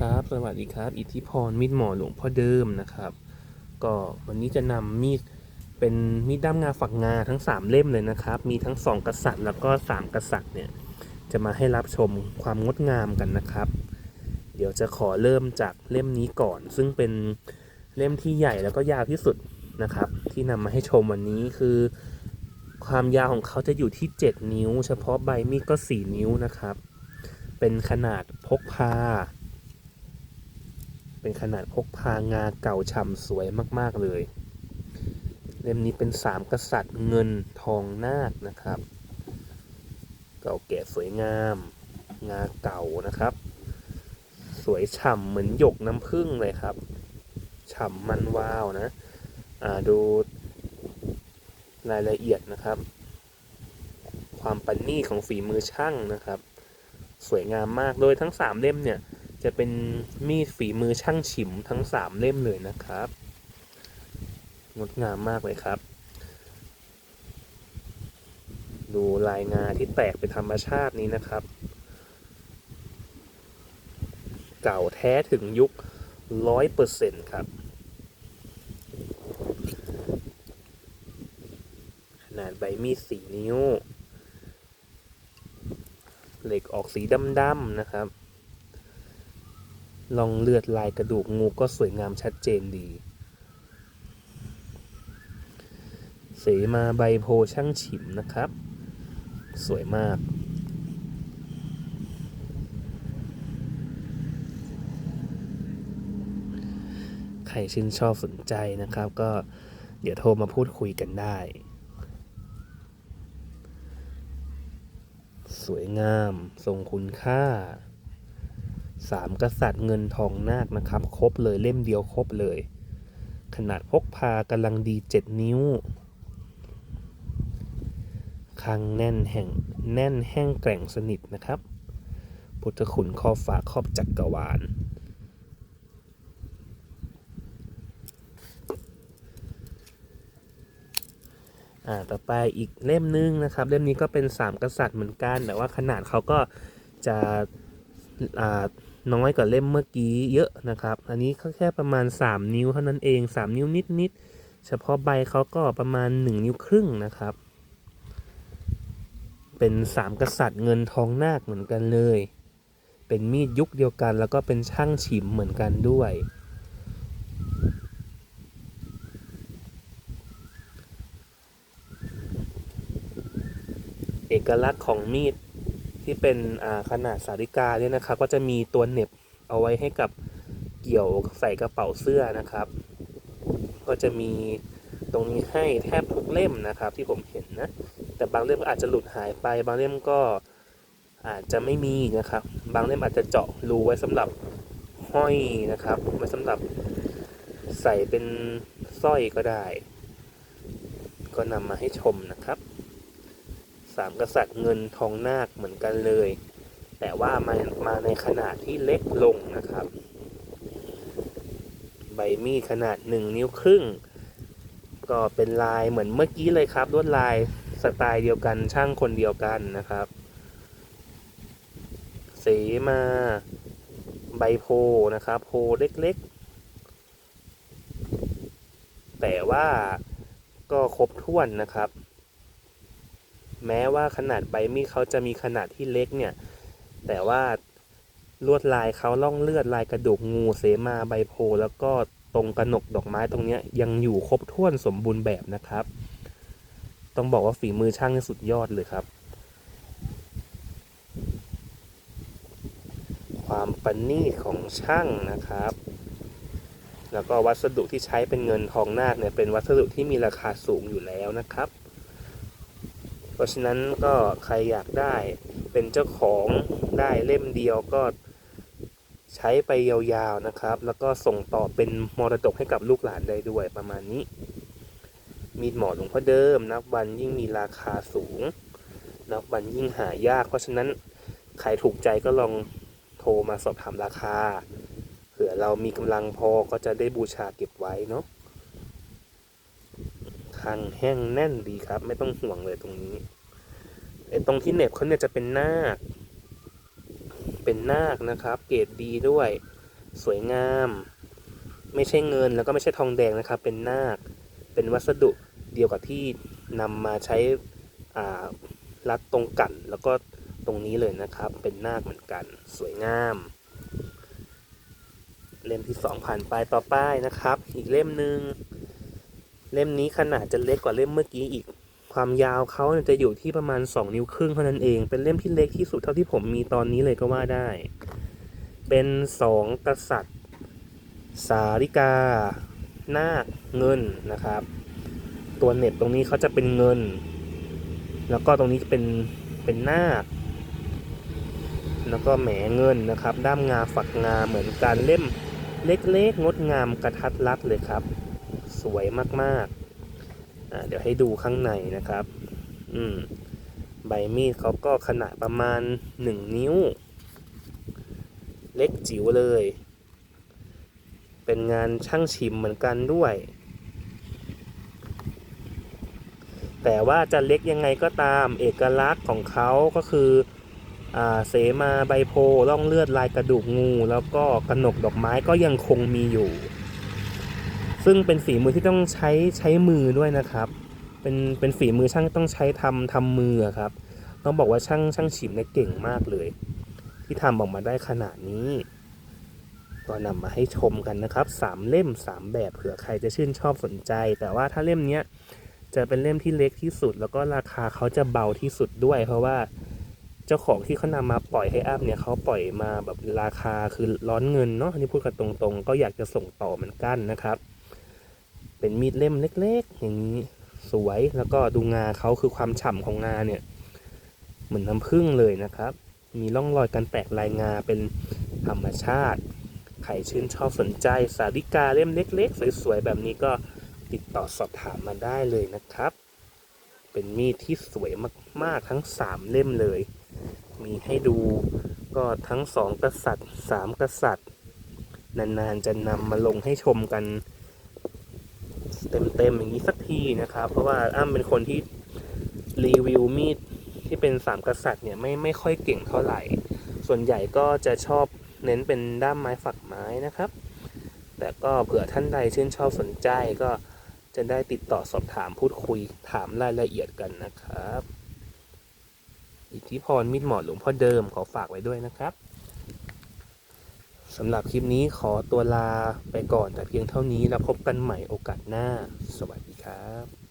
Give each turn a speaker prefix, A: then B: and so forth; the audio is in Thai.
A: ครับ สวัสดีครับ อิทธิพรมีดหมอหลวงพ่อเดิมนะครับ ก็วันนี้จะนำมีดเป็นมีดด้ามงาฝักงาทั้ง 3 เล่มเลยนะครับ มีทั้ง 2 กษัตริย์แล้วก็ 3 กษัตริย์เนี่ยจะมาให้รับชมความงดงามกันนะครับ เดี๋ยวจะขอเริ่มจากเล่มนี้ก่อน ซึ่งเป็นเล่มที่ใหญ่แล้วก็ยาวที่สุดนะครับ ที่นำมาให้ชมวันนี้คือ ความยาวของเขาจะอยู่ที่ 7 นิ้ว เฉพาะใบมีดก็ 4 นิ้วนะครับ เป็นขนาดพกพา เป็นขนาดพกพางาเก่าฉ่ำสวยมากๆเลย เล่มนี้เป็นสามกษัตริย์เงินทองนาคนะครับ เก่าแก่สวยงาม งาเก่านะครับ สวยฉ่ำเหมือนหยกน้ำผึ้งเลยครับ ฉ่ำมันวาวนะอ่าดูรายละเอียดนะครับ ความประณีตของฝีมือช่างนะครับ สวยงามมากโดยทั้งสามเล่มเนี่ย จะเป็นมีดฝีมือช่างฉิมทั้งสามเล่มเลยนะครับ งดงามมากเลยครับ ดูลายงาที่แตกเป็นธรรมชาตินี้นะครับ เก่าแท้ถึงยุคร้อยเปอร์เซ็นต์ครับ ขนาดใบมีดสี่นิ้ว เหล็กออกสีดำๆนะครับ ลองเลือดลายกระดูกงูก็สวยงามชัดเจนดี เสมาใบโพช่างฉิมนะครับ สวยมากใครชื่นชอบสนใจนะครับ ก็เดี๋ยวโทรมาพูดคุยกันได้ สวยงามทรงคุณค่า สามกษัตริย์เงินทองนาคนะครับ ครบเลยเล่มเดียวครบเลย ขนาดพกพากำลังดีเจ็ดนิ้วคังแน่นแห่งแน่นแห้งแกร่งสนิทนะครับ พุทธคุณครอบฟ้าครอบจักกรวาลอ่าต่อไปอีกเล่มนึงนะครับ เล่มนี้ก็เป็นสามกษัตริย์เหมือนกัน แต่ว่าขนาดเขาก็จะอ่า น้อยกว่าเล่มเมื่อกี้เยอะนะครับ อันนี้ก็แค่ประมาณ 3 นิ้วเท่านั้นเอง 3 นิ้วนิดๆ เฉพาะใบเขาก็ประมาณ 1 นิ้วครึ่งนะครับ เป็นสามกษัตริย์เงินทองนาคเหมือนกันเลย เป็นมีดยุคเดียวกันแล้วก็เป็นช่างฉิมเหมือนกันด้วย เอกลักษณ์ของมีด ที่เป็นขนาดสาริกาเนี่ยนะครับ ก็จะมีตัวเน็บเอาไว้ให้กับเกี่ยวใส่กระเป๋าเสื้อนะครับ ก็จะมีตรงนี้ให้แทบทุกเล่มนะครับ ที่ผมเห็นนะ แต่บางเล่มอาจจะหลุดหายไป บางเล่มก็อาจจะไม่มีนะครับ บางเล่มอาจจะเจาะรูไว้สำหรับห้อยนะครับไว้สำหรับใส่เป็นสร้อยก็ได้ ก็นำมาให้ชมนะครับ สามกษัตริย์เงินทองนาคเหมือนกันเลย แต่ว่ามามาในขนาดที่เล็กลงนะครับ ใบมีดขนาดหนึ่งนิ้วครึ่ง ก็เป็นลายเหมือนเมื่อกี้เลยครับลวดลายสไตล์เดียวกันช่างคนเดียวกันนะครับ เสมาใบโพนะครับ โพเล็กๆ แต่ว่าก็ครบถ้วนนะครับ แม้ว่าขนาดใบมีดเขาจะมีขนาดที่เล็กเนี่ย แต่ว่าลวดลายเขาล่องเลือดลายกระดูกงูเสมาใบโพแล้วก็ตรงกระหนกดอกไม้ตรงนี้ยังอยู่ครบถ้วนสมบูรณ์แบบนะครับ ต้องบอกว่าฝีมือช่างสุดยอดเลยครับ ความประณีตของช่างนะครับ แล้วก็วัสดุที่ใช้เป็นเงินทองนาคเนี่ยเป็นวัสดุที่มีราคาสูงอยู่แล้วนะครับ ราะฉะนั้นก็ใครอยากได้เป็นเจ้าของได้เล่มเดียวก็ใช้ไปยาวๆนะครับ แล้วก็ส่งต่อเป็นมรดกให้กับลูกหลานได้ด้วยประมาณนี้ มีดหมอหลวงพ่อเดิม นับวันยิ่งมีราคาสูง นับวันยิ่งหายาก เพราะฉะนั้นใครถูกใจก็ลองโทรมาสอบถามราคา เผื่อเรามีกำลังพอก็จะได้บูชาเก็บไว้เนาะ คังแห้งแน่นดีครับ ไม่ต้องห่วงเลยตรงนี้ไอ้ตรงที่เหน็บเขาเนี่ยจะเป็นนาค เป็นนาคนะครับ เกรดดีด้วย สวยงาม ไม่ใช่เงินแล้วก็ไม่ใช่ทองแดงนะครับ เป็นนาค เป็นวัสดุเดียวกับที่นำมาใช้รัดตรงกันแล้วก็ตรงนี้เลยนะครับ เป็นนาคเหมือนกัน สวยงาม เล่มที่สองผ่านไปต่อไปนะครับ อีกเล่มหนึ่ง เล่มนี้ขนาดจะเล็กกว่าเล่มเมื่อกี้อีก ความยาวเขาจะอยู่ที่ประมาณ 2 นิ้วครึ่งเท่านั้นเอง เป็นเล่มที่เล็กที่สุดเท่าที่ผมมีตอนนี้เลยก็ว่าได้ เป็นสองกษัตริย์ สาริกา นาคเงินนะครับ ตัวเน็ตตรงนี้เขาจะเป็นเงิน แล้วก็ตรงนี้เป็นเป็นนาคแล้วก็แหมเงินนะครับ ด้ามงาฝักงาเหมือนกันเล่มเล็กๆงดงามกระทัดรัดเลยครับ สวยมากๆ เดี๋ยวให้ดูข้างในนะครับ อืม ใบมีดเขาก็ขนาดประมาณ 1 นิ้ว เล็กจิ๋วเลย เป็นงานช่างชิมเหมือนกันด้วย แต่ว่าจะเล็กยังไงก็ตามเอกลักษณ์ของเขาก็คือเสมาใบโพธิ์ร่องเลือดลายกระดูกงู แล้วก็กระหนกดอกไม้ก็ยังคงมีอยู่ ซึ่งเป็นฝีมือที่ต้องใช้ใช้มือด้วยนะครับ เป็นเป็นฝีมือช่างต้องใช้ทำทำมือครับ ต้องบอกว่าช่างช่างฉิมเนี่ยเก่งมากเลย ที่ทำออกมาได้ขนาดนี้ก็นำมาให้ชมกันนะครับสามเล่มสามแบบเผื่อใครจะชื่นชอบสนใจ แต่ว่าถ้าเล่มเนี้ยจะเป็นเล่มที่เล็กที่สุด แล้วก็ราคาเขาจะเบาที่สุดด้วย เพราะว่าเจ้าของที่เขานำมาปล่อยให้อัพเนี่ยเขาปล่อยมาแบบราคาคือร้อนเงินเนาะอันนี้พูดกันตรงๆ ก็อยากจะส่งต่อเหมือนกันนะครับ เป็นมีดเล่มเล็กๆ อย่างนี้สวยแล้วก็ดูงาเขาคือความฉ่ำของงาเนี่ย เหมือนน้ำผึ้งเลยนะครับ มีร่องรอยการแตกลายงาเป็นธรรมชาติ ใครชื่นชอบสนใจสาริกาเล่มเล็ก ๆ สวยๆ แบบนี้ก็ติดต่อสอบถามมาได้เลยนะครับ เป็นมีดที่สวยมากๆทั้ง 3 เล่มเลย มีให้ดูก็ทั้งสองกษัตริย์สามกษัตริย์ นานๆ จะนำมาลงให้ชมกัน เต็มๆอย่างนี้สักทีนะครับ เพราะว่าอ้ำเป็นคนที่รีวิวมีดที่เป็นสามกษัตริย์เนี่ยไม่ไม่ค่อยเก่งเท่าไหร่ ส่วนใหญ่ก็จะชอบเน้นเป็นด้ามไม้ฝักไม้นะครับ แต่ก็เผื่อท่านใดชื่นชอบสนใจก็จะได้ติดต่อสอบถามพูดคุยถามรายละเอียดกันนะครับ อิทธิพรมิดหมอดหลวงพ่อเดิมขอฝากไว้ด้วยนะครับ สำหรับคลิปนี้ขอตัวลาไปก่อนแต่เพียงเท่านี้แล้วพบกันใหม่โอกาสหน้า สวัสดีครับ